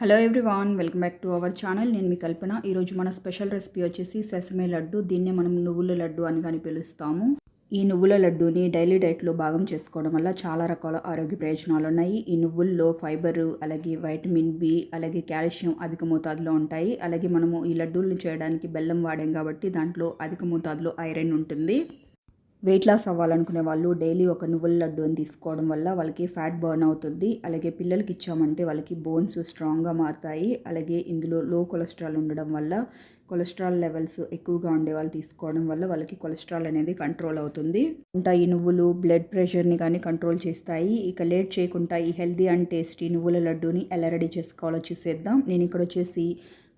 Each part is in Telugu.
Hello everyone welcome back to our channel నేను మీ కల్పన. ఈరోజు మన స్పెషల్ రెసిపీ వచ్చేసి సెసమే లడ్డు. దీన్నే మనం నువ్వుల లడ్డు అని కానీ పిలుస్తాము. ఈ నువ్వుల లడ్డూని డైలీ డైట్లో భాగం చేసుకోవడం వల్ల చాలా రకాల ఆరోగ్య ప్రయోజనాలు ఉన్నాయి. ఈ నువ్వుల్లో ఫైబర్ అలాగే వైటమిన్ బి అలాగే కాల్షియం అధిక మోతాదులో ఉంటాయి. అలాగే మనము ఈ లడ్డూలను చేయడానికి బెల్లం వాడాం కాబట్టి దాంట్లో అధిక మోతాదులో ఐరన్ ఉంటుంది. వెయిట్ లాస్ అవ్వాలనుకునే వాళ్ళు డైలీ ఒక నువ్వుల లడ్డూని తీసుకోవడం వల్ల వాళ్ళకి ఫ్యాట్ బర్న్ అవుతుంది. అలాగే పిల్లలకి ఇచ్చామంటే వాళ్ళకి బోన్స్ స్ట్రాంగ్గా మారుతాయి. అలాగే ఇందులో లో కొలెస్ట్రాల్ ఉండడం వల్ల కొలెస్ట్రాల్ లెవెల్స్ ఎక్కువగా ఉండే వాళ్ళు తీసుకోవడం వల్ల వాళ్ళకి కొలెస్ట్రాల్ అనేది కంట్రోల్ అవుతుంది. ఇంకా ఈ నువ్వులు బ్లడ్ ప్రెషర్ని కానీ కంట్రోల్ చేస్తాయి. ఇక లేట్ చేయకుండా ఈ హెల్దీ అండ్ టేస్టీ నువ్వుల లడ్డూని ఎలా రెడీ చేసుకోవాలో చూసేద్దాం. నేను ఇక్కడ వచ్చేసి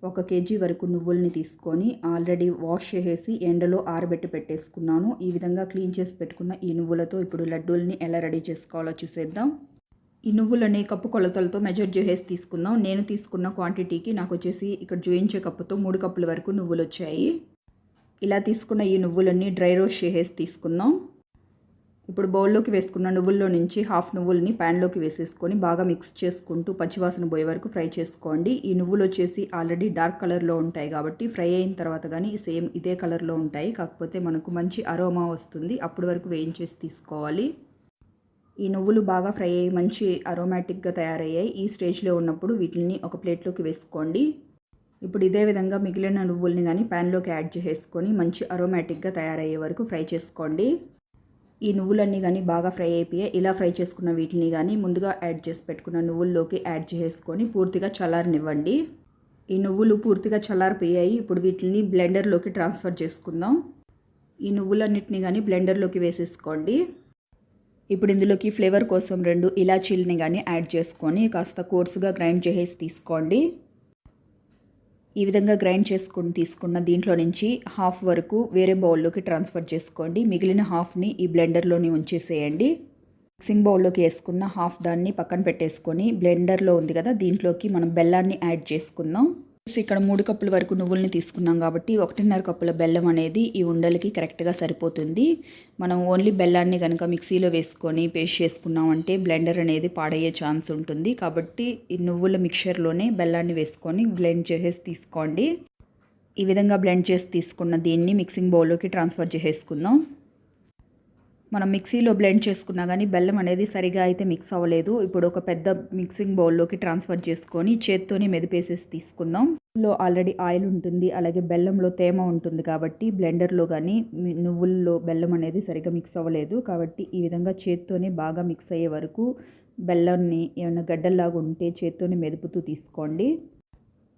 ఒక కేజీ వరకు నువ్వుల్ని తీసుకొని ఆల్రెడీ వాష్ చేసేసి ఎండలో ఆరబెట్టి పెట్టేసుకున్నాను. ఈ విధంగా క్లీన్ చేసి పెట్టుకున్న ఈ నువ్వులతో ఇప్పుడు లడ్డూల్ని ఎలా రెడీ చేసుకోవాలో చూసేద్దాం. ఈ నువ్వులని కప్పు కొలతలతో మెజర్ చేసేసి తీసుకుందాం. నేను తీసుకున్న క్వాంటిటీకి నాకు వచ్చేసి ఇక్కడ జోయించే కప్పుతో మూడు కప్పుల వరకు నువ్వులు వచ్చాయి ఇలా తీసుకున్న ఈ నువ్వులన్నీ డ్రై రోస్ట్ చేసేసి తీసుకుందాం. ఇప్పుడు బౌల్లోకి వేసుకున్న నువ్వుల్లో నుంచి హాఫ్ నువ్వుల్ని ప్యాన్లోకి వేసేసుకొని బాగా మిక్స్ చేసుకుంటూ పచ్చివాసన పోయే వరకు ఫ్రై చేసుకోండి. ఈ నువ్వులు వచ్చేసి ఆల్రెడీ డార్క్ కలర్లో ఉంటాయి కాబట్టి ఫ్రై అయిన తర్వాత కానీ సేమ్ ఇదే కలర్లో ఉంటాయి. కాకపోతే మనకు మంచి అరోమా వస్తుంది. అప్పటి వరకు వేయించేసి తీసుకోవాలి. ఈ నువ్వులు బాగా ఫ్రై అయ్యి మంచి అరోమాటిక్గా తయారయ్యాయి. ఈ స్టేజ్లో ఉన్నప్పుడు వీటిని ఒక ప్లేట్లోకి వేసుకోండి. ఇప్పుడు ఇదే విధంగా మిగిలిన నువ్వుల్ని కానీ ప్యాన్లోకి యాడ్ చేసుకొని మంచి అరోమాటిక్గా తయారయ్యే వరకు ఫ్రై చేసుకోండి. ఈ నువ్వులన్నీ కానీ బాగా ఫ్రై అయిపోయాయి. ఇలా ఫ్రై చేసుకున్న వీటిని కానీ ముందుగా యాడ్ చేసి పెట్టుకున్న నువ్వుల్లోకి యాడ్ చేసుకొని పూర్తిగా చల్లారనివ్వండి. ఈ నువ్వులు పూర్తిగా చల్లారిపోయాయి. ఇప్పుడు వీటిని బ్లెండర్లోకి ట్రాన్స్ఫర్ చేసుకుందాం. ఈ నువ్వులన్నిటిని కానీ బ్లెండర్లోకి వేసేసుకోండి. ఇప్పుడు ఇందులోకి ఫ్లేవర్ కోసం రెండు ఇలాచీలని కానీ యాడ్ చేసుకొని కాస్త కోర్సుగా గ్రైండ్ చేసేసి తీసుకోండి. ఈ విధంగా గ్రైండ్ చేసుకుని తీసుకున్న దీంట్లో నుంచి హాఫ్ వరకు వేరే బౌల్లోకి ట్రాన్స్ఫర్ చేసుకోండి. మిగిలిన హాఫ్ని ఈ బ్లెండర్లోని ఉంచేసేయండి. మిక్సింగ్ బౌల్లోకి వేసుకున్న హాఫ్ దాన్ని పక్కన పెట్టేసుకొని బ్లెండర్లో ఉంది కదా దీంట్లోకి మనం బెల్లాన్ని యాడ్ చేసుకుందాం. ఇక్కడ మూడు కప్పుల వరకు నువ్వుల్ని తీసుకున్నాం కాబట్టి ఒకటిన్నర కప్పుల బెల్లం అనేది ఈ ఉండలకి కరెక్ట్గా సరిపోతుంది. మనం ఓన్లీ బెల్లాన్ని కనుక మిక్సీలో వేసుకొని పేస్ట్ చేసుకున్నామంటే బ్లెండర్ అనేది పాడయ్యే ఛాన్స్ ఉంటుంది. కాబట్టి ఈ నువ్వుల మిక్చర్లోనే బెల్లాన్ని వేసుకొని బ్లెండ్ చేసేసి తీసుకోండి. ఈ విధంగా బ్లెండ్ చేసి తీసుకున్న దీన్ని మిక్సింగ్ బౌల్లోకి ట్రాన్స్ఫర్ చేసేసుకుందాం. మనం మిక్సీలో బ్లెండ్ చేసుకున్నా కానీ బెల్లం అనేది సరిగా అయితే మిక్స్ అవ్వలేదు. ఇప్పుడు ఒక పెద్ద మిక్సింగ్ బౌల్లోకి ట్రాన్స్ఫర్ చేసుకొని చేత్తోనే మెదిపేసేసి తీసుకుందాం. లో ఆల్రెడీ ఆయిల్ ఉంటుంది అలాగే బెల్లంలో తేమ ఉంటుంది కాబట్టి బ్లెండర్లో కానీ నువ్వుల్లో బెల్లం అనేది సరిగా మిక్స్ అవ్వలేదు. కాబట్టి ఈ విధంగా చేత్తోనే బాగా మిక్స్ అయ్యే వరకు బెల్లాన్ని ఏమైనా గడ్డల్లాగా ఉంటే చేత్తోనే మెదుపుతూ తీసుకోండి.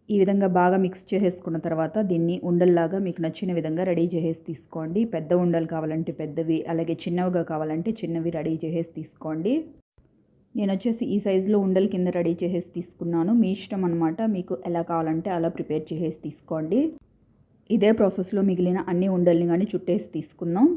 ఈ విధంగా బాగా మిక్స్ చేసేసుకున్న తర్వాత దీన్ని ఉండల్లాగా మీకు నచ్చిన విధంగా రెడీ చేసేసి తీసుకోండి. పెద్ద ఉండలు కావాలంటే పెద్దవి అలాగే చిన్నవిగా కావాలంటే చిన్నవి రెడీ చేసేసి తీసుకోండి. నేను వచ్చేసి ఈ సైజులో ఉండలు కింద రెడీ చేసేసి తీసుకున్నాను. మీ ఇష్టం అనమాట మీకు ఎలా కావాలంటే అలా ప్రిపేర్ చేసేసి తీసుకోండి. ఇదే ప్రాసెస్లో మిగిలిన అన్ని ఉండల్ని కానీ చుట్టేసి తీసుకుందాం.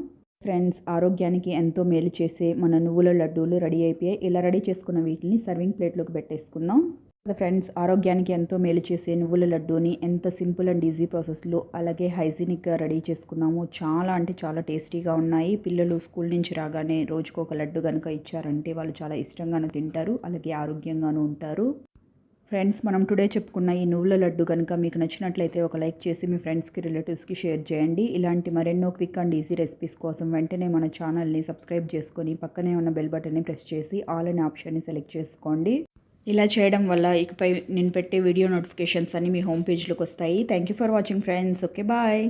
ఫ్రెండ్స్ ఆరోగ్యానికి ఎంతో మేలు చేసే మన నువ్వుల లడ్డూలు రెడీ అయిపోయాయి. ఇలా రెడీ చేసుకున్న వీటిని సర్వింగ్ ప్లేట్లోకి పెట్టేసుకుందాం. ఫ్రెండ్స్ ఆరోగ్యానికి ఎంతో మేలు చేసే నువ్వుల లడ్డూని ఎంత సింపుల్ అండ్ ఈజీ ప్రాసెస్లో అలాగే హైజీనిక్గా రెడీ చేసుకున్నాము చాలా అంటే చాలా టేస్టీగా ఉన్నాయి. పిల్లలు స్కూల్ నుంచి రాగానే రోజుకు ఒక లడ్డు కనుక ఇచ్చారంటే వాళ్ళు చాలా ఇష్టంగాను తింటారు అలాగే ఆరోగ్యంగాను ఉంటారు. ఫ్రెండ్స్ మనం టుడే చెప్పుకున్న ఈ నువ్వుల లడ్డు కనుక మీకు నచ్చినట్లయితే ఒక లైక్ చేసి మీ ఫ్రెండ్స్కి రిలేటివ్స్కి షేర్ చేయండి. ఇలాంటి మరెన్నో క్విక్ అండ్ ఈజీ రెసిపీస్ కోసం వెంటనే మన ఛానల్ని సబ్స్క్రైబ్ చేసుకొని పక్కనే ఉన్న బెల్ బటన్ని ప్రెస్ చేసి ఆల్ అనే ఆప్షన్ని సెలెక్ట్ చేసుకోండి. ఇలా చేయడం వల్ల ఇకపై నేను పెట్టే వీడియో నోటిఫికేషన్స్ అన్నీ మీ హోమ్ పేజ్లోకి వస్తాయి. Thank you for watching friends okay bye